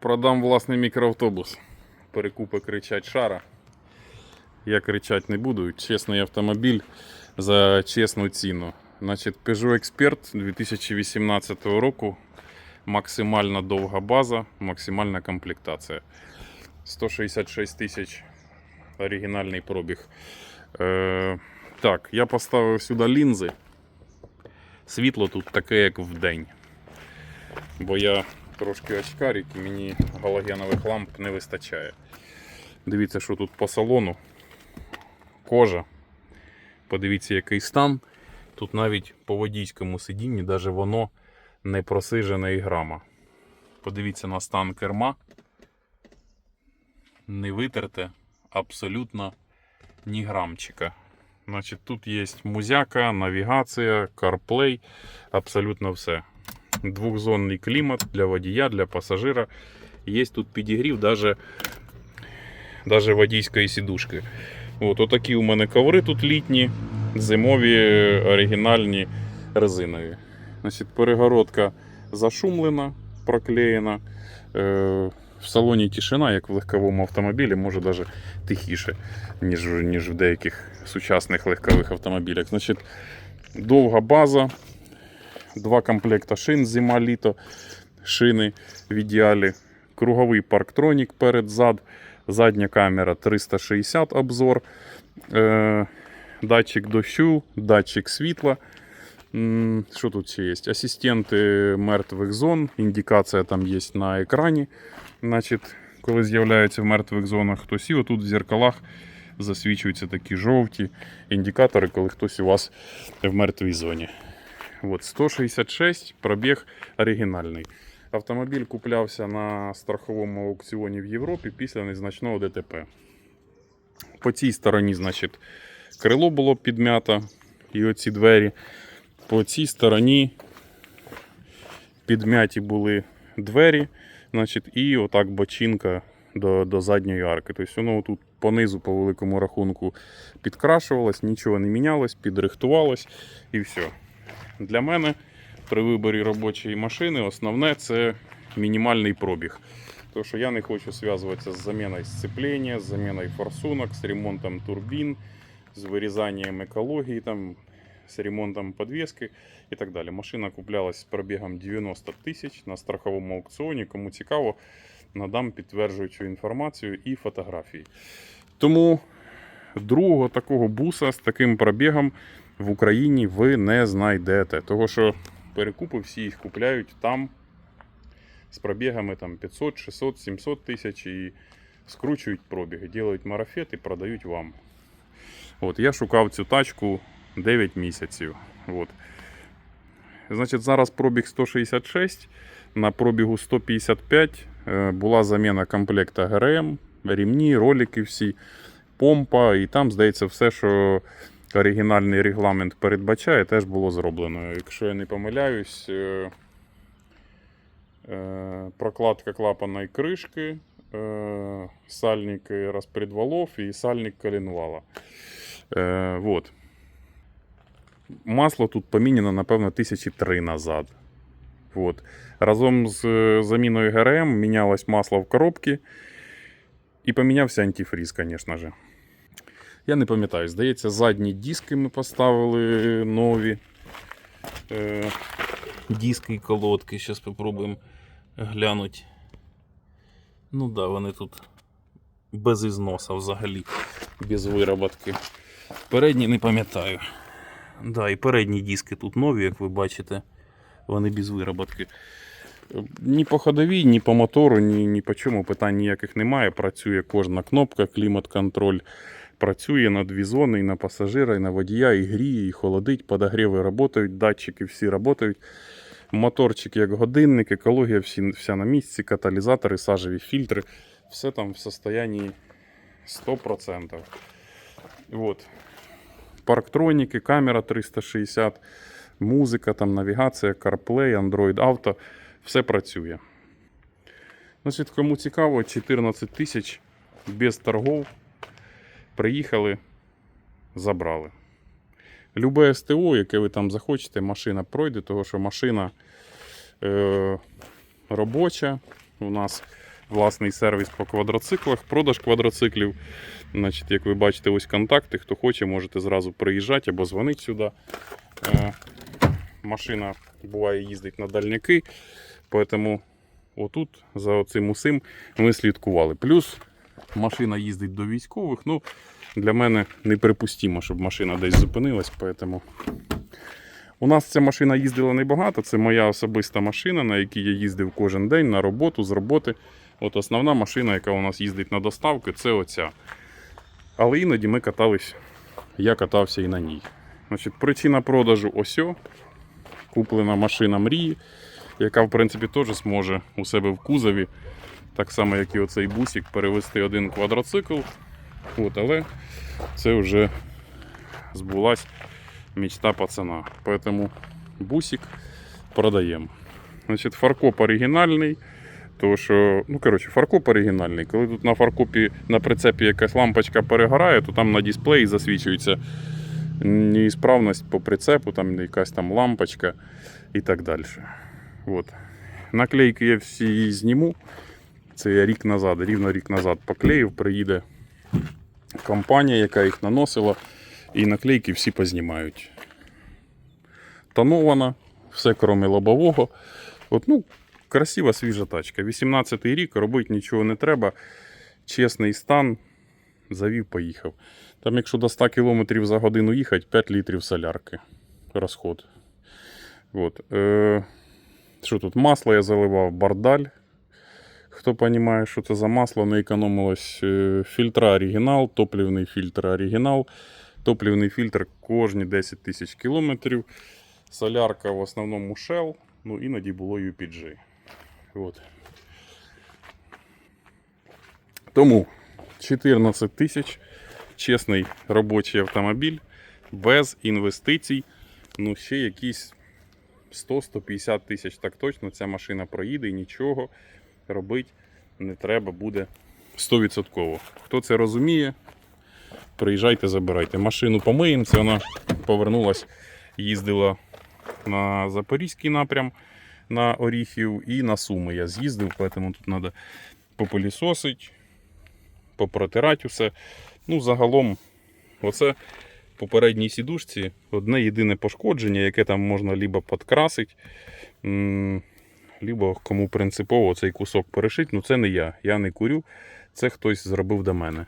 Продам власний мікроавтобус. Перекупи кричать шара. Я кричать не буду. Чесний автомобіль за чесну ціну. Значить, Peugeot Expert 2018 року. Максимально довга база, максимальна комплектація. 166 тисяч оригінальний пробіг. Е, так, я поставив сюди лінзи. Світло тут таке, як в день. Бо я трошки очкарик і мені галогенових ламп не вистачає. Дивіться, що тут по салону. Кожа. Подивіться, який стан. Тут навіть по водійському сидінні, навіть воно не просижене і грама. Подивіться на стан керма. Не витерте абсолютно ні грамчика. Значить, тут є музяка, навігація, CarPlay, абсолютно все. Двухзонний клімат для водія, для пасажира. Є тут підігрів даже, даже водійської сідушки. От, отакі у мене коври тут літні, зимові, оригінальні, резинові. Значить, перегородка зашумлена, проклеєна. Е, в салоні тишина, як в легковому автомобілі, може навіть тихіше, ніж, ніж в деяких сучасних легкових автомобілях. Значить, довга база, два комплекта шин зима-літо, шини в ідеалі, круговий парктронік перед-зад, задня камера 360 обзор, е, датчик дощу, датчик світла. Що тут ще є? Асистенти мертвих зон, індикація там є на екрані. Значить, коли з'являються в мертвих зонах хтось, і отут в зеркалах засвічуються такі жовті індикатори, коли хтось у вас в мертвій зоні. От 166 пробіг оригінальний. Автомобіль куплявся на страховому аукціоні в Європі після незначного ДТП. По цій стороні, значить, крило було підмято і оці двері. По цій стороні підмяті були двері, значить, і отак бочинка до, до задньої арки. Тобто воно тут понизу, по великому рахунку, підкрашувалось, нічого не мінялось, підрихтувалось і все. Для мене при виборі робочої машини основне це мінімальний пробіг. Тому що я не хочу зв'язуватися з заміною сцеплення, з заміною форсунок, з ремонтом турбін, з вирізанням екології, там, з ремонтом підвіски і так далі. Машина куплялась з пробігом 90 тисяч на страховому аукціоні. Кому цікаво, надам підтверджуючу інформацію і фотографії. Тому другого такого буса з таким пробігом в Україні ви не знайдете. Того що перекупи всі їх купляють там з пробігами там 500, 600, 700 тисяч і скручують пробіги, ділають марафет і продають вам. От, я шукав цю тачку 9 місяців. От. Значить, зараз пробіг 166, на пробігу 155 е, була заміна комплекта ГРМ, рівні, ролики всі, помпа, і там, здається, все, що оригінальний регламент передбачає, теж було зроблено. Якщо я не помиляюсь, е, е, прокладка клапанної кришки, е, сальник розпредвалов і сальник коленвала. Вот. Масло тут поміняно, напевно, тисячі три назад. Вот. Разом з заміною ГРМ мінялось масло в коробці. І помінявся антифріз, звісно ж. Я не пам'ятаю, здається, задні диски ми поставили нові. Е, диски і колодки. Зараз спробуємо глянути. Ну так, да, вони тут без ізноса взагалі, без вироботки. Передні не пам'ятаю. Да, і передні диски тут нові, як ви бачите, вони без вироботки. Ні по ходовій, ні по мотору, ні, ні по чому питань ніяких немає. Працює кожна кнопка, клімат-контроль працює на дві зони, і на пасажира, і на водія, і гріє, і холодить, подогріви працюють, датчики всі працюють. Моторчик як годинник, екологія всі, вся на місці, каталізатори, сажеві фільтри. Все там в состоянні 100%. Вот. Парктроніки, камера 360, музика, там, навігація, CarPlay, Android Auto. Все працює. Значить, кому цікаво, 14 тисяч без торгов. Приїхали, забрали. Любе СТО, яке ви там захочете, машина пройде, тому що машина е, робоча. У нас власний сервіс по квадроциклах, продаж квадроциклів. Значить, як ви бачите, ось контакти. Хто хоче, можете зразу приїжджати або дзвонити сюди. Е, машина буває їздить на дальняки, тому отут за оцим усім ми слідкували. Плюс машина їздить до військових. Ну, для мене неприпустимо, щоб машина десь зупинилась. Тому у нас ця машина їздила небагато. Це моя особиста машина, на якій я їздив кожен день на роботу, з роботи. От основна машина, яка у нас їздить на доставки, це оця. Але іноді ми катались, я катався і на ній. Значить, причина продажу осьо. Куплена машина мрії, яка, в принципі, теж зможе у себе в кузові, так само, як і оцей бусик, перевести один квадроцикл. От, але це вже збулась мечта пацана. Поэтому бусик продаємо. Значить, фаркоп оригінальний. Тому що, ну коротше, фаркоп оригінальний. Коли тут на фаркопі на прицепі якась лампочка перегорає, то там на дисплеї засвічується неісправність по прицепу, там якась там лампочка і так далі. От. Наклейки я всі зніму. Це я рік назад, рівно рік назад поклеїв, приїде компанія, яка їх наносила, і наклейки всі познімають. Тонована, все крім лобового. От, ну, красива свіжа тачка. 18-й рік, робити нічого не треба. Чесний стан. Завів, поїхав. Там, якщо до 100 км за годину їхати, 5 літрів солярки. Розход. От. Е, що тут? Масло я заливав бардаль. Хто розуміє, що це за масло, не економилось. Фільтра оригінал, топливний фільтр оригінал. Топливний фільтр кожні 10 тисяч кілометрів. Солярка в основному Shell, ну іноді було UPG. От. Тому 14 тисяч чесний робочий автомобіль без інвестицій. Ну, ще якісь 100-150 тисяч так точно ця машина проїде і нічого робити не треба буде 100%. Хто це розуміє, приїжджайте, забирайте. Машину помиємо, це вона повернулась, їздила на Запорізький напрям на Оріхів і на Суми я з'їздив, тому тут треба попилісосити, попротирати усе. Ну, загалом, оце попередній сідушці одне єдине пошкодження, яке там можна либо підкрасити, либо кому принципово цей кусок перешити. Ну це не я. Я не курю, це хтось зробив до мене.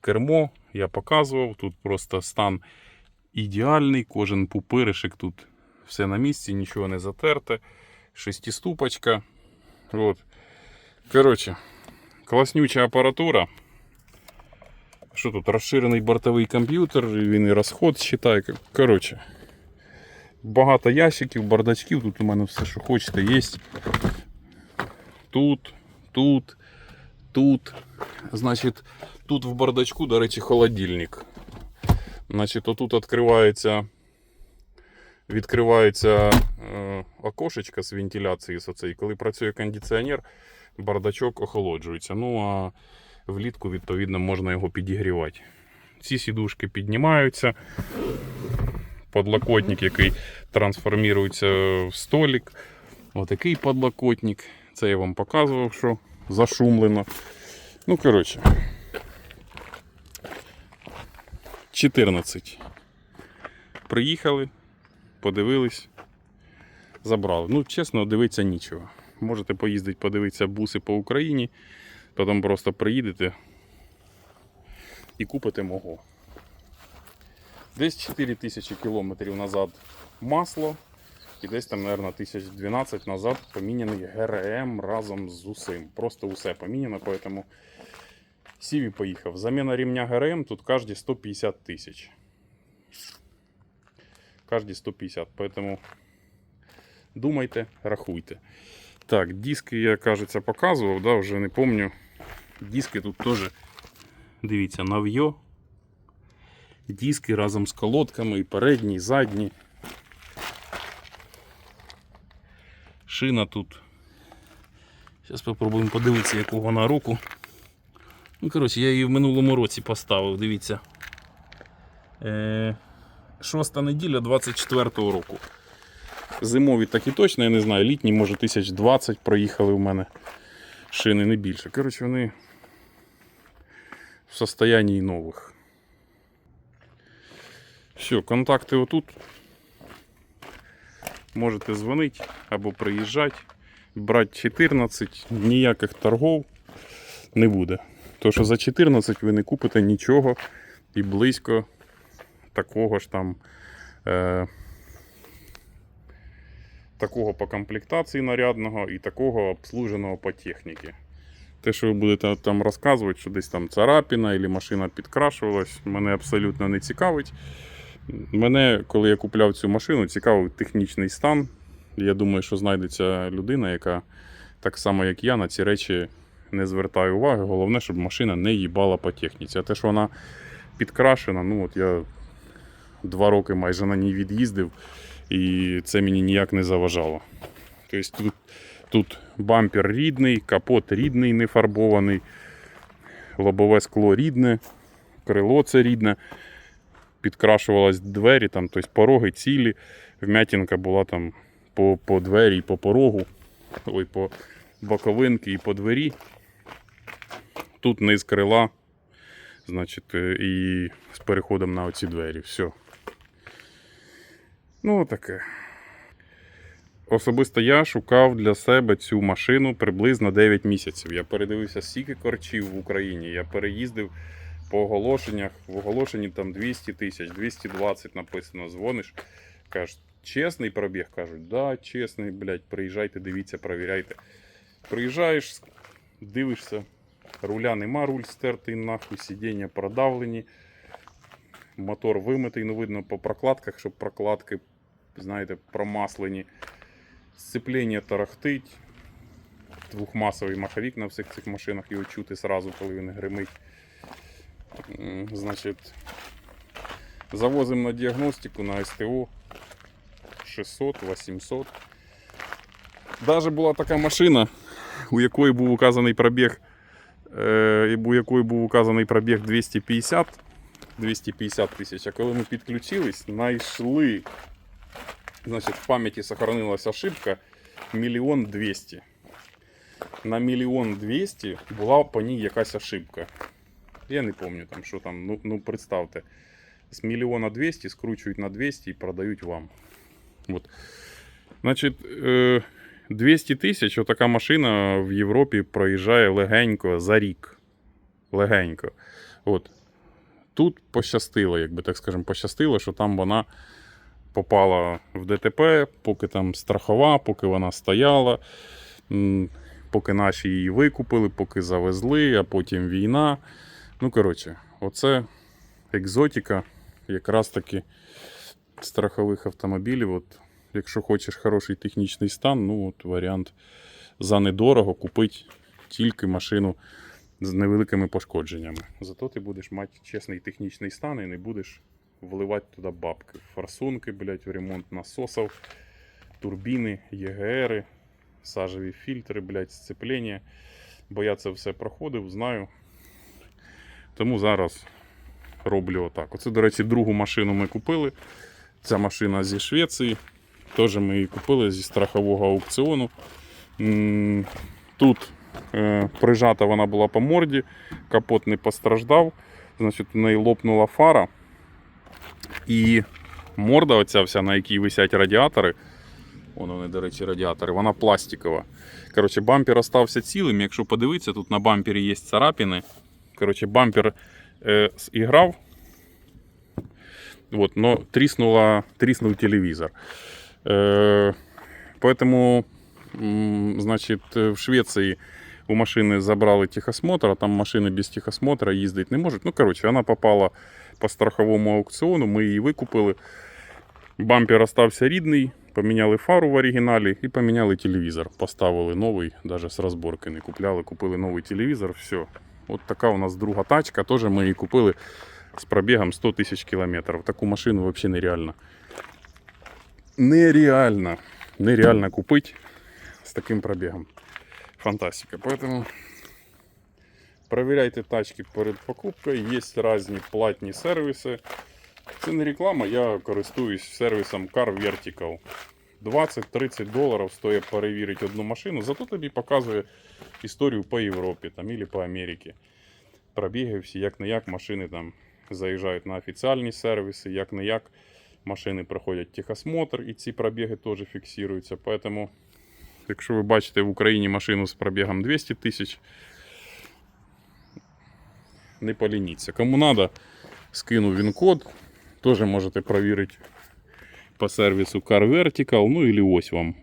Кермо я показував, тут просто стан ідеальний, кожен пупиришик тут все на місці, нічого не затерте. Шестиступочка. От. Коротше, класнюча апаратура. Що тут? Розширений бортовий комп'ютер, він і розход считає. Коротше, багато ящиків, бардачків. Тут у мене все, що хочете, є. Тут, тут, тут. Значить, тут в бардачку, до речі, холодильник. Значить, отут відкривається. Відкривається е, окошечко з вентиляції. оцеї. Коли працює кондиціонер, бардачок охолоджується. Ну а влітку, відповідно, можна його підігрівати. Ці сідушки піднімаються. Подлокотник, який трансформується в столик. Отакий подлокотник. Це я вам показував, що зашумлено. Ну, коротше. 14. Приїхали, подивились, забрали. Ну, чесно, дивитися нічого. Можете поїздити, подивитися буси по Україні, потім просто приїдете і купите мого. Десь 4 тисячі кілометрів назад масло. І десь там, мабуть, 1012 назад поміняний ГРМ разом з усім. Просто усе поміняно, поэтому Сіві поїхав. Заміна рівня ГРМ тут кожні 150 тисяч. Кожні 150. Поэтому думайте, рахуйте. Так, диски я, кажеться, показував, да, вже не помню. Диски тут теж, дивіться, нав'йо. Диски разом з колодками, і передні, і задні. Шина тут. Зараз спробуємо подивитися, яку вона року. Ну, коротше, я її в минулому році поставив, дивіться. Е, шоста неділя 24-го року. Зимові так і точно, я не знаю, літні, може, 1020 проїхали в мене. шини не більше. Коротше, вони в состоянии нових. Все, контакти отут. Можете дзвонити або приїжджати. Брати 14, ніяких торгов не буде. То що за 14 ви не купите нічого і близько такого ж там. Е, такого по комплектації нарядного і такого обслуженого по техніці. Те, що ви будете там розказувати, що десь там царапіна або машина підкрашувалась, мене абсолютно не цікавить. Мене, коли я купляв цю машину, цікавив технічний стан. Я думаю, що знайдеться людина, яка так само, як я, на ці речі не звертає уваги. Головне, щоб машина не їбала по техніці. А те, що вона підкрашена, ну от я два роки майже на ній від'їздив, і це мені ніяк не заважало. Тобто тут, тут бампер рідний, капот рідний, не фарбований, лобове скло рідне, крило це рідне. Підкрашувалась двері, там, тобто пороги цілі, вмятінка була там по, по двері і по порогу, ой, по боковинки і по двері. Тут низ крила, значить, е, і з переходом на оці двері. Все. Ну, таке. Особисто я шукав для себе цю машину приблизно 9 місяців. Я передивився стільки корчів в Україні. Я переїздив по оголошеннях. В оголошенні там 200 тисяч, 220 написано. Дзвониш, кажеш, чесний пробіг. Кажуть, да, чесний, блядь, приїжджайте, дивіться, провіряйте. Приїжджаєш, дивишся, руля нема, руль стертий нахуй, сидіння продавлені. Мотор вимитий, ну видно по прокладках, щоб прокладки, знаєте, промаслені. Сцеплення тарахтить. Двохмасовий маховик на всіх цих машинах, його чути сразу, коли він гримить. М, Значить, завозимо на діагностику на СТО 600-800. Даже була така машина, у якої був указаний пробіг, е, у якої був указаний пробіг 250 250 тисяч. А коли ми підключились, знайшли. Значить, в пам'яті сохранилась ошибка мільйон двісті. На мільйон двісті була по ній якась ошибка. Я не пам'ятаю там, що там. Ну, ну представте. З мільйона 200 скручують на 200 і продають вам. От. Значить, е, 200 тисяч отака машина в Європі проїжджає легенько за рік. Легенько. От. Тут пощастило, якби так скажемо, пощастило, що там вона попала в ДТП, поки там страхова, поки вона стояла, поки наші її викупили, поки завезли, а потім війна. Ну, коротше, оце екзотика якраз таки страхових автомобілів. От, якщо хочеш хороший технічний стан, ну от варіант за недорого купити тільки машину з невеликими пошкодженнями. Зато ти будеш мати чесний технічний стан і не будеш вливати туди бабки. Форсунки, блядь, в ремонт насосів, турбіни, ЄГРи, сажеві фільтри, блядь, сцеплення. Бо я це все проходив, знаю. Тому зараз роблю отак. Оце, до речі, другу машину ми купили. Ця машина зі Швеції. Теж ми її купили зі страхового аукціону. Тут е, прижата вона була по морді, капот не постраждав. Значить, у неї лопнула фара. І морда, оця вся, на якій висять радіатори. Вон вони, до речі, радіатори, вона пластикова. Коротше, бампер остався цілим. Якщо подивитися, тут на бампері є царапини. Коротше, бампер е, зіграв. Вот, но тріснула, тріснув телевізор. Е, поэтому, м, значить, в Швеції у машини забрали техосмотр, а там машини без техосмотра їздити не можуть. Ну, коротше, вона попала по страховому аукціону, ми її викупили. Бампер остався рідний, поміняли фару в оригіналі і поміняли телевізор. Поставили новий, навіть з розборки не купляли, купили новий телевізор, все. От така у нас друга тачка, теж ми її купили з пробігом 100 тисяч кілометрів. Таку машину взагалі нереально. Нереально. Нереально купити з таким пробігом. Фантастика. Поэтому проверяйте тачки перед покупкою. Є різні платні сервіси. Це не реклама, я користуюсь сервісом Car Vertical. 20-30 доларів стоїть перевірити одну машину, зато тобі показує історію по Європі там, або по Америці. Пробіги всі, як не як машини там заїжджають на офіціальні сервіси, як не як машини проходять техосмотр, і ці пробіги теж фіксуються. Поэтому, якщо ви бачите в Україні машину з пробігом 200 тисяч, не полініться. Кому треба, скину він-код. Теж можете перевірити по сервісу Car Vertical. Ну или ось вам